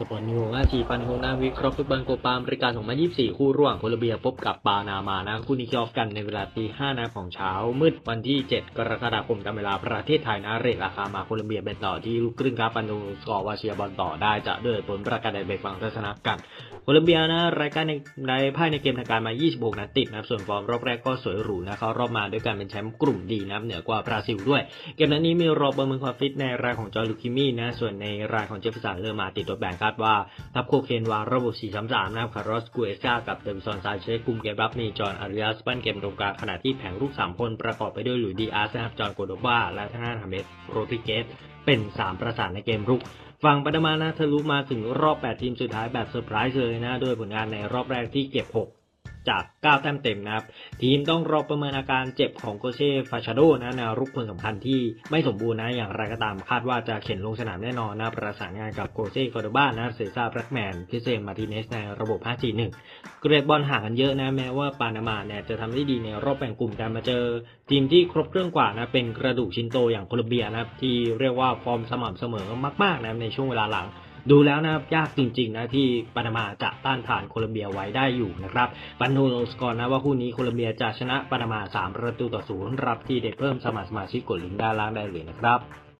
สปอนนิวอาชีฟันโฮนาวิเคราะห์ฟุตบอลโกปามริกา2024 คู่ร่วงโคลอมเบียพบกับปานามานะ คู่นี้คิกออฟกันในเวลาตี5นะของเช้า มืดวันที่ 7 กรกฎาคมตามเวลาประเทศไทยนะ เรทราคามาโคลอมเบียเป็นต่อที่ลูกครึ่งครับปันูสกอร์วาเชียบอลต่อได้จะด้วยผลประกาศใดเบรกฟังทัศนะกัน โคลอมเบียนะรายการในในภายในเกมทางการมา 26 นัดติดนะครับส่วนฟอร์มรอบแรกก็สวยหรูนะเขารอบมาด้วยการเป็นแชมป์กลุ่มดีนะเหนือกว่าบราซิลด้วย เกมนัดนี้มีรอประเมินความฟิตในรายของจอร์ลูคิมี่นะส่วนในรายของเจฟฟสันเริ่มมาติดตัวแบ่งคาดว่าทัพโคเคนวางระบบ 4-3-3 นะครับคาร์ลอสกูเอสกากับเดวิสันซานเชสกลุ่มเกมรับมีจอห์นอาริอัสปั้นเกมตรงกลางขณะที่แผงลูก3คนประกอบไปด้วยหลุยส์ดีอาร์สนะครับจอห์นโกโดบาและทางด้านฮาเมสโรติเกส เป็น 3 ประสานในเกมรุกฝั่งปานามานะทะลุมาถึงรอบ 8 ทีมสุดท้ายแบบเซอร์ไพรส์เลยนะด้วยผลงานในรอบแรกที่เก็บ 6 จาก 9 แต้มเต็มนะครับ ทีมต้องรอประเมินอาการเจ็บของโกเช่ฟาชาโดนะแนวรุกคนสำคัญที่ไม่สมบูรณ์นะอย่างไรก็ตามคาดว่าจะเข็นลงสนามแน่นอนนะประสานงานกับโกเช่คอร์ดบ้านะเซซ่าแบล็กแมนพิเซมมาร์ติเนสในระบบ 5-4-1 เกรดบอลห่างกันเยอะนะแม้ว่าปานามาเนี่ยจะทำได้ดีในรอบแบ่งกลุ่มแต่มาเจอ ทีมที่ครบเครื่องกว่านะเป็นกระดูกชิ้นโตอย่างโคลอมเบียนะครับที่เรียกว่าฟอร์มสม่ำเสมอมากๆนะในช่วงเวลาหลัง ดูแล้วนะครับยากจริงๆนะที่ปานามาจะต้านทานโคลอมเบียไว้ได้อยู่นะครับบันโนโลสกอร์นะว่าคู่นี้โคลอมเบียจะชนะปานามา 3 ประตูต่อศูนย์รับที่เด็ดเพิ่มสมัครสมาชิกกดลิงก์ด้านล่างได้เลยนะครับ